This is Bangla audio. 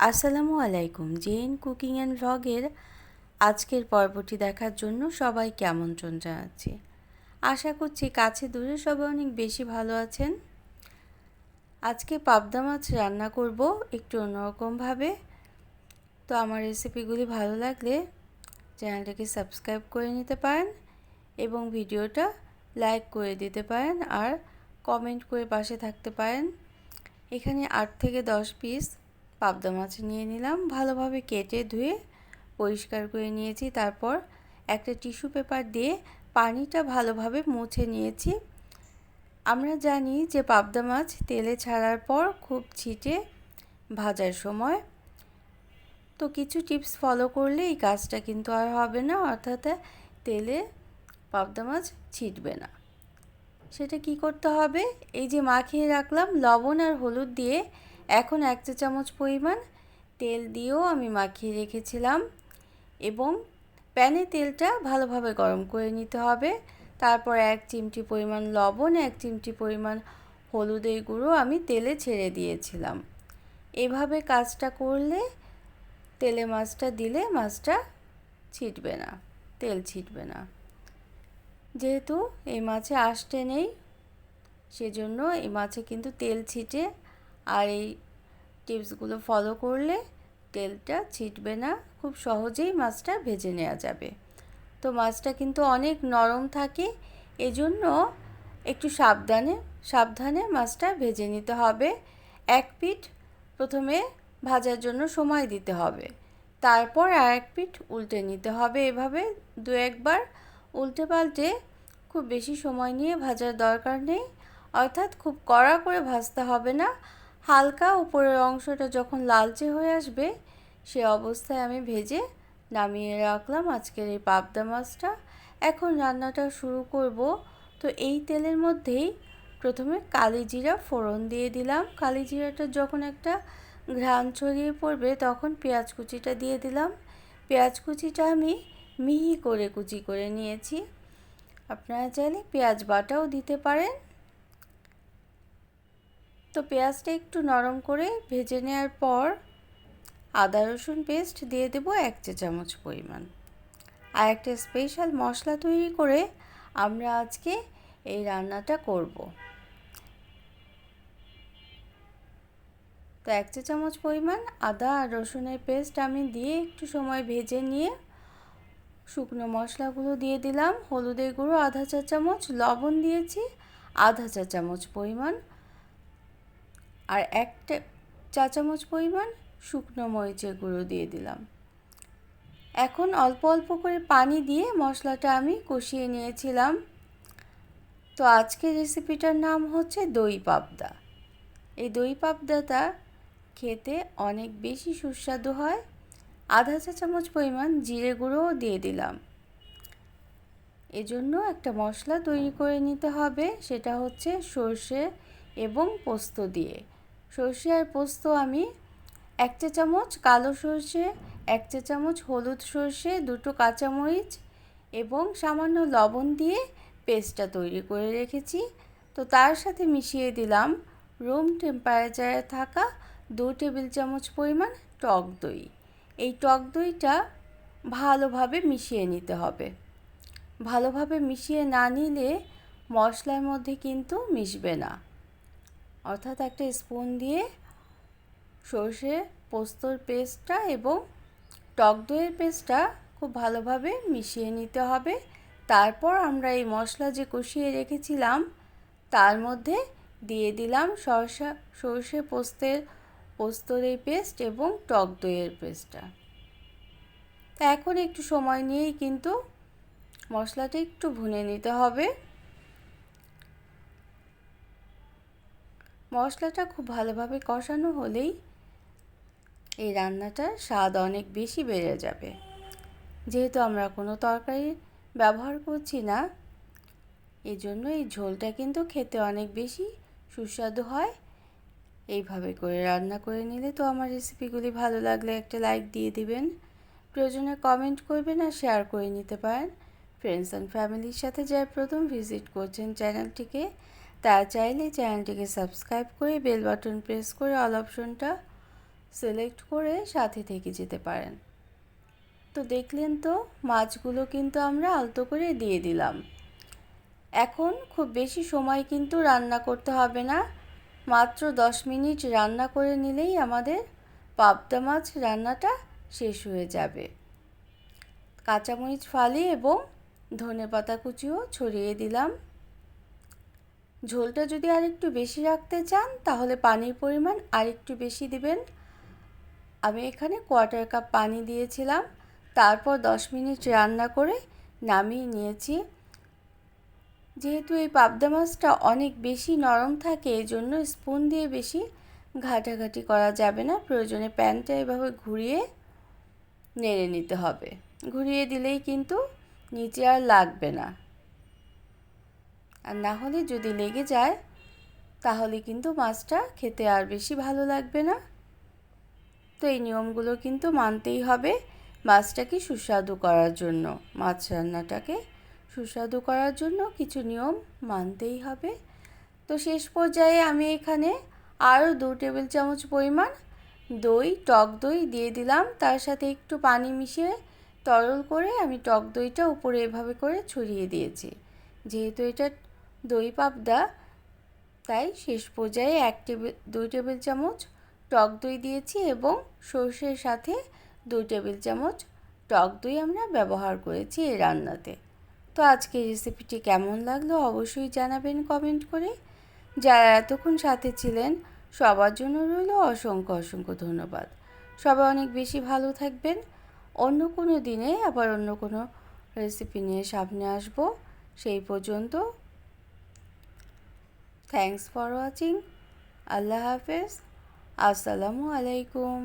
আসসালামু আলাইকুম। জেন কুকিং অ্যান্ড ভ্লগের আজকের পর্বটি দেখার জন্য সবাইকে আমন্ত্রণ জানাচ্ছি আশা করছি কাছে দূরে সবাই অনেক বেশি ভালো আছেন। আজকে পাবদা মাছ রান্না করব একটু অন্যরকমভাবে। তো আমার রেসিপিগুলি ভালো লাগলে চ্যানেলটাকে সাবস্ক্রাইব করে নিতে পারেন এবং ভিডিওটা লাইক করে দিতে পারেন আর কমেন্ট করে পাশে থাকতে পারেন। এখানে আট থেকে দশ পিস পাবদা মাছ নিয়ে নিলাম। ভালোভাবে কেটে ধুয়ে পরিষ্কার করে নিয়েছি। তারপর একটা টিস্যু পেপার দিয়ে পানিটা ভালোভাবে মুছে নিয়েছি। আমরা জানি যে পাবদা মাছ তেলে ছাড়ার পর খুব ছিটে ভাজার সময়। তো কিছু টিপস ফলো করলে এই কাজটা কিন্তু আর হবে না, অর্থাৎ তেলে পাবদা মাছ ছিটবে না। সেটা কি করতে হবে? এই যে মাখিয়ে রাখলাম, লবণ আর হলুদ দিয়ে এখন এক চা চামচ পরিমাণ তেল দিয়েও আমি মাখিয়ে রেখেছিলাম এবং প্যানে তেলটা ভালোভাবে গরম করে নিতে হবে। তারপর এক চিমটি পরিমাণ লবণ, এক চিমটি পরিমাণ হলুদের গুঁড়ো আমি তেলে ছেড়ে দিয়েছিলাম। এভাবে কাজটা করলে তেলে মাছটা দিলে মাছটা ছিটবে না, তেল ছিটবে না। যেহেতু এই মাছে আসতে নেই, সেজন্য এই মাছে কিন্তু তেল ছিটে আর এই টিপসগুলো ফলো করলে তেলটা ছিটবে না, খুব সহজেই মাছটা ভেজে নেওয়া যাবে। তো মাছটা কিন্তু অনেক নরম থাকে, এজন্য একটু সাবধানে সাবধানে মাছটা ভেজে নিতে হবে। এক পিঠ প্রথমে ভাজার জন্য সময় দিতে হবে, তারপর আর এক পিঠ উল্টে নিতে হবে এভাবে। দু একবার উল্টে পাল্টে খুব বেশি সময় নিয়ে ভাজার দরকার নেই, অর্থাৎ খুব কড়া করে ভাজতে হবে না। হালকা উপরের অংশটা যখন লালচে হয়ে আসবে, সে অবস্থায় আমি ভেজে নামিয়ে রাখলাম আজকের এই পাবদা মাছটা। এখন রান্নাটা শুরু করব। তো এই তেলের মধ্যেই প্রথমে কালি জিরা ফোড়ন দিয়ে দিলাম। কালি জিরাটা যখন একটা ঘ্রাণ ছড়িয়ে পড়বে, তখন পেঁয়াজ কুচিটা দিয়ে দিলাম। পেঁয়াজ কুচিটা আমি মিহি করে কুচি করে নিয়েছি। আপনারা চাইলে পেঁয়াজ বাটাও দিতে পারেন। তো পেঁয়াজটা একটু নরম করে ভেজে নেওয়ার পর আদা, রসুন পেস্ট দিয়ে দেবো এক চা চামচ পরিমাণ। আর একটা স্পেশাল মশলা তৈরি করে আমরা আজকে এই রান্নাটা করব। তো এক চা চামচ পরিমাণ আদা আর রসুনের পেস্ট আমি দিয়ে একটু সময় ভেজে নিয়ে শুকনো মশলাগুলো দিয়ে দিলাম। হলুদের গুঁড়ো আধা চা চামচ, লবণ দিয়েছি আধা চা চামচ পরিমাণ। আর একটা চা চামচ পরিমাণ শুকনো মরিচের গুঁড়ো দিয়ে দিলাম। এখন অল্প অল্প করে পানি দিয়ে মশলাটা আমি কষিয়ে নিয়েছিলাম। তো আজকের রেসিপিটার নাম হচ্ছে দই পাবদা। এই দই পাবদাটা খেতে অনেক বেশি সুস্বাদু হয়। আধা চা চামচ পরিমাণ জিরে গুঁড়োও দিয়ে দিলাম। এজন্য একটা মশলা তৈরি করে নিতে হবে, সেটা হচ্ছে সর্ষে এবং পোস্ত দিয়ে। সর্ষে আর পোস্ত আমি এক চা চামচ, কালো সর্ষে এক চা চামচ, হলুদ সর্ষে, দুটো কাঁচামরিচ এবং সামান্য লবণ দিয়ে পেস্টটা তৈরি করে রেখেছি। তো তার সাথে মিশিয়ে দিলাম রুম টেম্পারেচারে থাকা দু টেবিল চামচ পরিমাণ টক দই। এই টক দইটা ভালোভাবে মিশিয়ে নিতে হবে। ভালোভাবে মিশিয়ে না নিলে মশলার মধ্যে কিন্তু মিশবে না। অর্থাৎ একটা স্পুন দিয়ে সর্ষে, পোস্তর পেস্টটা এবং টক দইয়ের পেস্টটা খুব ভালোভাবে মিশিয়ে নিতে হবে। তারপর আমরা এই মশলা যে কষিয়ে রেখেছিলাম, তার মধ্যে দিয়ে দিলাম সরষা, সর্ষে, পোস্তের, পোস্তর এই পেস্ট এবং টক দইয়ের পেস্টটা এখন একটু সময় নিয়েই কিন্তু মশলাটা একটু ভুনে নিতে হবে। মশলাটা খুব ভালোভাবে কষানো হলেই এই রান্নাটার স্বাদ অনেক বেশি বেড়ে যাবে। যেহেতু আমরা কোনো তরকারি ব্যবহার করছি না এই জন্য এই ঝোলটা কিন্তু খেতে অনেক বেশি সুস্বাদু হয়। এইভাবে করে রান্না করে নিলে তো আমার রেসিপিগুলি ভালো লাগলে একটা লাইক দিয়ে দিবেন। প্রয়োজনে কমেন্ট করবেন আর শেয়ার করে নিতে পারেন। ফ্রেন্ডস অ্যান্ড ফ্যামিলির সাথে যারা প্রথম ভিজিট করছেন চ্যানেলটিকে তারা চাইলে চ্যানেলটিকে সাবস্ক্রাইব করে বেল বাটন প্রেস করে অল অপশনটা সিলেক্ট করে সাথে থেকে যেতে পারেন। তো দেখলেন তো, মাছগুলো কিন্তু আমরা আলতো করে দিয়ে দিলাম। এখন খুব বেশি সময় কিন্তু রান্না করতে হবে না। মাত্র দশ মিনিট রান্না করে নিলেই আমাদের পাবদা মাছ রান্নাটা শেষ হয়ে যাবে। কাঁচামরিচ ফালি এবং ধনে পাতা কুচিও ছড়িয়ে দিলাম। ঝোলটা যদি আরেকটু বেশি রাখতে চান, তাহলে পানির পরিমাণ আরেকটু বেশি দিবেন। আমি এখানে কোয়ার্টার কাপ পানি দিয়েছিলাম। তারপর দশ মিনিট রান্না করে নামিয়ে নিয়েছি। যেহেতু এই পাবদা মাছটা অনেক বেশি নরম থাকে এই জন্য স্পুন দিয়ে বেশি ঘাটাঘাটি করা যাবে না। প্রয়োজনে প্যানটা এভাবে ঘুরিয়ে নেড়ে নিতে হবে। ঘুরিয়ে দিলেই কিন্তু নিচে আর লাগবে না। আর না হলে যদি লেগে যায়, তাহলে কিন্তু মাছটা খেতে আর বেশি ভালো লাগবে না। তো এই নিয়মগুলো কিন্তু মানতেই হবে মাছটাকে সুস্বাদু করার জন্য, মাছ রান্নাটাকে সুস্বাদু করার জন্য কিছু নিয়ম মানতেই হবে। তো শেষ পর্যায়ে আমি এখানে আরও দু টেবিল চামচ পরিমাণ দই, টক দই দিয়ে দিলাম। তার সাথে একটু পানি মিশিয়ে তরল করে আমি টক দইটা উপরে এভাবে করে ছড়িয়ে দিয়েছি। যেহেতু এটা দই পাবদা। তাই শেষ পর্যায়ে এক টেবিল, দুই টেবিল চামচ টক দই দিয়েছি এবং সর্ষের সাথে দুই টেবিল চামচ টক দই আমরা ব্যবহার করেছি এই রান্নাতে। তো আজকে রেসিপিটি কেমন লাগল অবশ্যই জানাবেন কমেন্ট করে। যারা এতক্ষণ সাথে ছিলেন, সবার জন্য রইল অসংখ্য অসংখ্য ধন্যবাদ। সবাই অনেক বেশি ভালো থাকবেন। অন্য কোনো দিনে আবার অন্য কোনো রেসিপি নিয়ে সামনে আসব। সেই পর্যন্ত থ্যাংকস ফর ওয়াচিং আল্লাহ হাফেজ আসসালামু আলাইকুম